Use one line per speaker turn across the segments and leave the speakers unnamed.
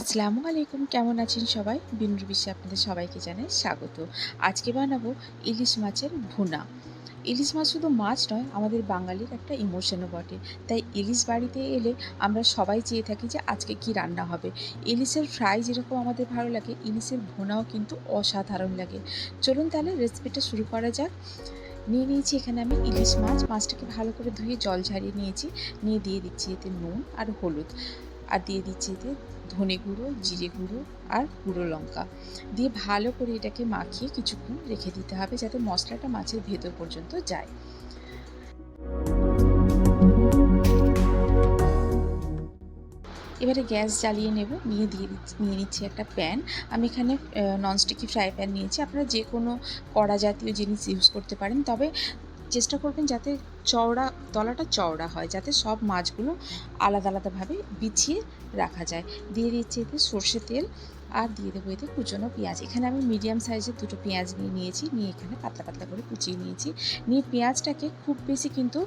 আসসালামু আলাইকুম, কেমন আছেন সবাই? বিনুর বিশ্বে আপনাদের সবাইকে জানাই স্বাগত। আজকে বানাবো ইলিশ মাছের ভুনা। ইলিশ মাছ শুধু মাছ নয়, আমাদের বাঙালির একটা ইমোশনও বটে। তাই ইলিশ বাড়িতে এলে আমরা সবাই চেয়ে থাকি যে আজকে কি রান্না হবে। ইলিশের ফ্রাই যেরকম আমাদের ভালো লাগে, ইলিশের ভুনাও কিন্তু অসাধারণ লাগে। চলুন তাহলে রেসিপিটা শুরু করা যাক। নিয়ে নিয়েছি এখানে আমি ইলিশ মাছ। মাছটাকে ভালো করে ধুয়ে জল ঝারিয়ে নিয়েছি। নিয়ে দিয়ে দিচ্ছি এতে নুন আর হলুদ। আর দিয়ে দিচ্ছি এতে ধনে গুঁড়ো, জিরে গুঁড়ো আর গুঁড়ো লঙ্কা। দিয়ে ভালো করে এটাকে মাখিয়ে কিছুক্ষণ রেখে দিতে হবে যাতে মশলাটা মাছের ভেতর পর্যন্ত যায়। এবারে গ্যাস জ্বালিয়ে নেব, নিয়ে দিয়ে নিয়ে নিচ্ছি একটা প্যান। আমি এখানে ননস্টিকি ফ্রাই প্যান নিয়েছি। আপনারা যে কোনো কড়া জাতীয় জিনিস ইউজ করতে পারেন। তবে চেষ্টা করবেন যাতে চওড়া, তলাটা চওড়া হয়, যাতে সব মাছগুলো আলাদা আলাদাভাবে বিছিয়ে রাখা যায়। দিয়ে দিচ্ছি এতে সর্ষে তেল আর দিয়ে দেবো এতে কুচনো পেঁয়াজ। এখানে আমি মিডিয়াম সাইজের দুটো পেঁয়াজ নিয়ে নিয়েছি, নিয়ে এখানে পাতলা পাতলা করে কুচিয়ে নিয়েছি। নিয়ে পেঁয়াজটাকে খুব বেশি কিন্তু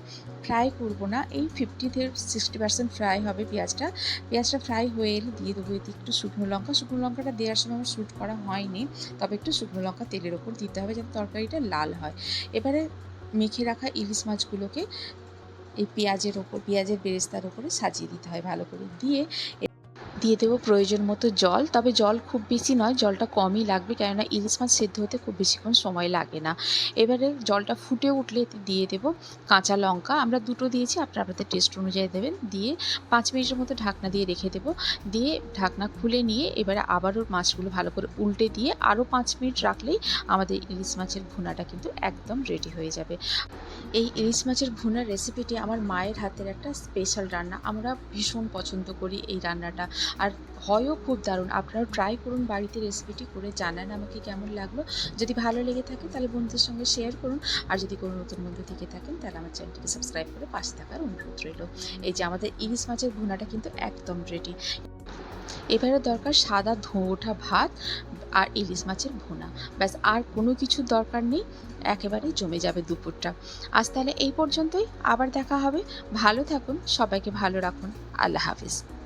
ফ্রাই করব না, এই ফিফটি থেকে সিক্সটি পার্সেন্ট ফ্রাই হবে পেঁয়াজটা। পেঁয়াজটা ফ্রাই হয়ে এলে দিয়ে দেবো এতে একটু শুকনো লঙ্কা। শুকনো লঙ্কাটা দেওয়ার সময় আমার শ্যুট করা হয়নি, তবে একটু শুকনো লঙ্কা তেলের ওপর দিতে হবে যাতে তরকারিটা লাল হয়। এবারে মেখে রাখা ইলিশ মাছগুলোকে এই পেঁয়াজের ওপর, পেঁয়াজের বেরেস্তার ওপরে সাজিয়ে দিতে হয় ভালো করে। দিয়ে দিয়ে দেবো প্রয়োজন মতো জল। তবে জল খুব বেশি নয়, জলটা কমই লাগবে, কেননা ইলিশ মাছ সেদ্ধ হতে খুব বেশিক্ষণ সময় লাগে না। এবারে জলটা ফুটে উঠলে দিয়ে দেবো কাঁচা লঙ্কা। আমরা দুটো দিয়েছি, আপনারা আপনাদের টেস্ট অনুযায়ী দেবেন। দিয়ে পাঁচ মিনিটের মতো ঢাকনা দিয়ে রেখে দেবো। দিয়ে ঢাকনা খুলে নিয়ে এবারে আবারও মাছগুলো ভালো করে উল্টে দিয়ে আরও পাঁচ মিনিট রাখলেই আমাদের ইলিশ মাছের ভুনাটা কিন্তু একদম রেডি হয়ে যাবে। এই ইলিশ মাছের ভুনার রেসিপিটি আমার মায়ের হাতের একটা স্পেশাল রান্না। আমরা ভীষণ পছন্দ করি এই রান্নাটা। আর হয়ও খুব দারুণ। আপনারাও ট্রাই করুন বাড়িতে রেসিপিটি করে জানান আমাকে কেমন লাগল। যদি ভালো লেগে থাকে তাহলে বন্ধুদের সঙ্গে শেয়ার করুন। আর যদি কোনো নতুন বন্ধু থেকে থাকেন তাহলে আমার চ্যানেলটিকে সাবস্ক্রাইব করে পাশে থাকার অনুরোধ রইল। এই যে আমাদের ইলিশ মাছের ভুনাটা কিন্তু একদম রেডি এবারে দরকার সাদা ধোঁ ওঠা ভাত আর ইলিশ মাছের ভুনা। ব্যাস, আর কোনো কিছুর দরকার নেই। একেবারেই জমে যাবে দুপুরটা। আজ তাহলে এই পর্যন্তই। আবার দেখা হবে। ভালো থাকুন। সবাইকে ভালো রাখুন। আল্লাহ হাফিজ।